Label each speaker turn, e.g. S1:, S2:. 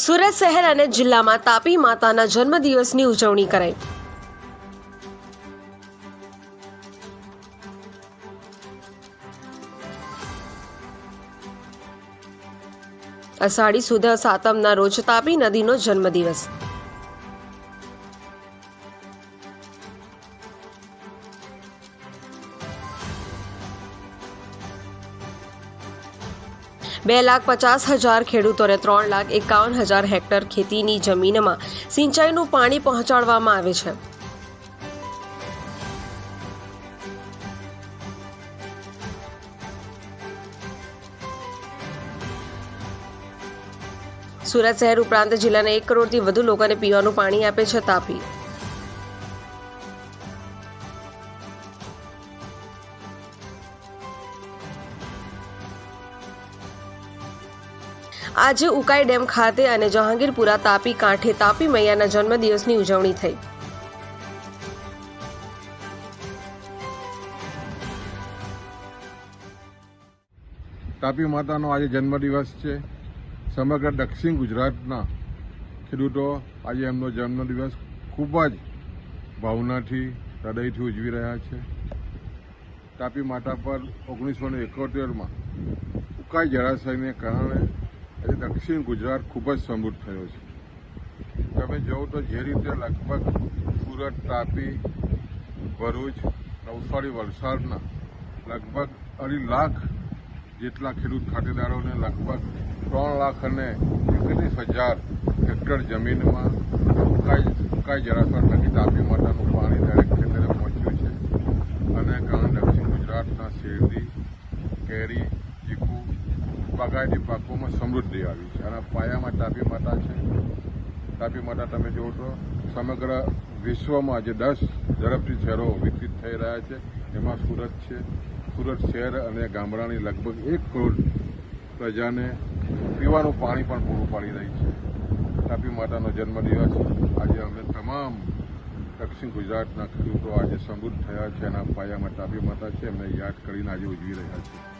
S1: સુરત શહેર અને જિલ્લામાં તાપી માતાના જન્મદિવસની ઉજવણી કરાઈ. અષાઢી સુદ સાતમના રોજ તાપી નદીનો જન્મદિવસ. બે લાખ પચાસ હજાર ખેડૂતોને ત્રણ લાખ એકાવન હજાર હેક્ટર ખેતીની જમીનમાં સિંચાઈનું પાણી પહોંચાડવામાં આવે છે. સુરત શહેર ઉપરાંત જિલ્લાના એક કરોડથી વધુ લોકોને પીવાનું પાણી આપે છે તાપી. આજે ઉકાઈ ડેમ ખાતે અને જહાંગીરપુરા તાપી કાંઠે તાપી મૈયાના જન્મદિવસની ઉજવણી થઈ.
S2: તાપી માતાનો આજે જન્મદિવસ છે. સમગ્ર દક્ષિણ ગુજરાતના ખેડૂતો આજે એમનો જન્મદિવસ ખૂબ જ ભાવનાથી, હૃદયથી ઉજવી રહ્યા છે. તાપી માતા પર ઓગણીસો ને એકોતેરમાં ઉકાઈ જળાશયને કારણે દક્ષિણ ગુજરાત ખૂબ જ સમૃદ્ધ થયો છે. તમે જોવો તો જે રીતે લગભગ સુરત, તાપી, ભરૂચ, નવસારી, વલસાડના લગભગ અઢી લાખ જેટલા ખેડૂત ખાતેદારોને લગભગ ત્રણ લાખ અને એકત્રીસ હજાર હેક્ટર જમીનમાં સુકાઈ સુકાઈ જરાસર થકી તાપી માતાનું પાણી દરેક ખેતરે પહોંચ્યું છે. અને ઘણા દક્ષિણ ગુજરાતના શેરડી, કેરી, ચીકુ બાગાયતી પાકોમાં સમૃદ્ધિ આવી છે. આના પાયામાં તાપી માતા છે. તાપી માતા તમે જુઓ તો સમગ્ર વિશ્વમાં જે દસ ઝડપથી શહેરો વિકસિત થઈ રહ્યા છે. એમાં સુરત છે. સુરત શહેર અને ગામડાની લગભગ એક કરોડ પ્રજાને પીવાનું પાણી પણ પૂરું પાડી રહી છે. તાપી માતાનો જન્મદિવસ આજે અમે તમામ દક્ષિણ ગુજરાતના ખેડૂતો આજે સમૃદ્ધ થયા છે એના પાયામાં તાપી માતા છે. એમને યાદ કરીને આજે ઉજવી રહ્યા છે.